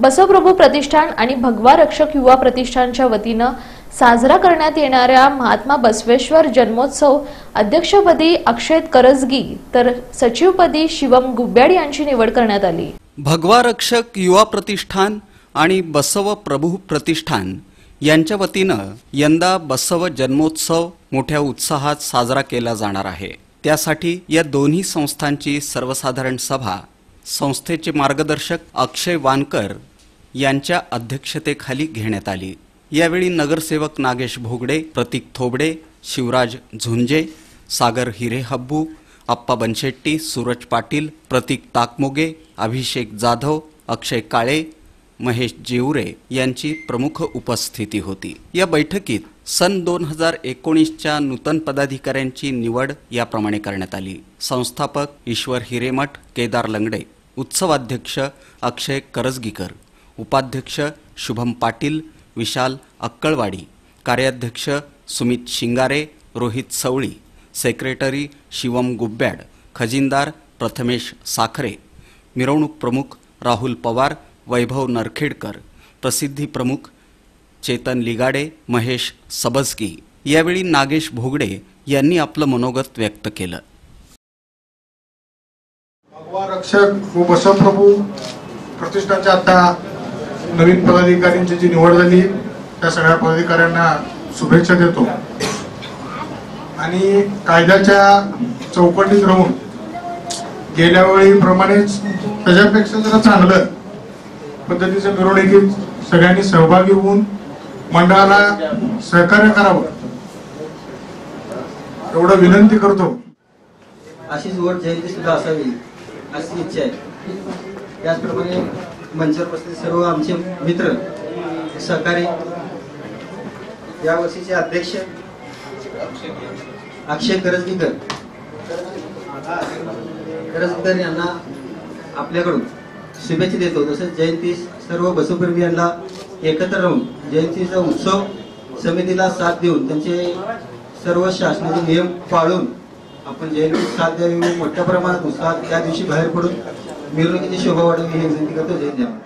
बसवप्रभू प्रतिष्ठान आणि भगवा रक्षक युवा प्रतिष्ठानच्या वतीनं साजरा करण्यात येणाऱ्या महात्मा बसवेश्वर जन्मोत्सव अध्यक्षपदी अक्षय करजगी तर सचिवपदी शिवम गुब्याड यांची निवड करण्यात आली. भगवा रक्षक युवा प्रतिष्ठान आणि बसव प्रभू प्रतिष्ठान यांच्या वतीनं यंदा बसव जन्मोत्सव मोठ्या उत्साहात साजरा केला जाणार आहे. त्यासाठी या दोन्ही संस्थांची सर्वसाधारण सभा संस्थेचे मार्गदर्शक अक्षय वानकर यांच्या अध्यक्षतेखाली घेण्यात आली. यावेळी नगरसेवक नागेश भोगडे प्रतीक थोबडे शिवराज झुंजे सागर हिरे हब्बू आप्पा बनशेट्टी सूरज पाटील प्रतीक ताकमोगे अभिषेक जाधव अक्षय काळे महेश जेवरे यांची प्रमुख उपस्थिती होती. या बैठकीत सन दोन हजार एकोणीसच्या नूतन पदाधिकाऱ्यांची निवड याप्रमाणे करण्यात आली. संस्थापक ईश्वर हिरेमठ केदार लंगडे उत्सवाध्यक्ष अक्षय करजगीकर उपाध्यक्ष शुभम पाटील विशाल अक्कळवाडी कार्याध्यक्ष सुमित शिंगारे रोहित सवळी सेक्रेटरी शिवम गुब्ब्याड खजिनदार प्रथमेश साखरे मिरवणूक प्रमुख राहुल पवार वैभव नरखेडकर प्रसिद्धी प्रमुख चेतन लिगाडे महेश सबजगी यावेळी नागेश भोगडे यांनी आपलं मनोगत व्यक्त केलं. रक्षक व बसवप्रभू प्रतिष्ठानच्या आता नवीन पदाधिकाऱ्यांची जी निवड झाली त्या सगळ्या पदाधिकाऱ्यांना शुभेच्छा देतो. आणि कायद्याच्या चौकटीत राहून गेल्या वेळीप्रमाणेच त्याच्यापेक्षा जरा चांगलं पद्धतीच्या मिरवणुकीत सगळ्यांनी सहभागी होऊन मंडळाला सहकार्य करावं. एवढं विनंती करतो. अशीच वोट जयंती सुद्धा असावी. अशी इच्छा आहे. त्याचप्रमाणे मंचावर बसलेले सर्व आमचे मित्र सहकारी या वर्षीचे अध्यक्ष अक्षय करजगीकर. करजगीकर यांना आपल्याकडून शुभेच्छा देतो. तसेच जयंती सर्व बसवप्रेमी यांना एकत्र राहून जयंतीचा उत्सव समितीला साथ देऊन त्यांचे सर्व शासनाचे नियम पाळून आपण जयंती साथ द्यावी मोठ्या प्रमाणात उत्साहात त्या दिवशी बाहेर पडून मिरवणुकीची शोभा वाढवी ही विनंती करतो. जय जय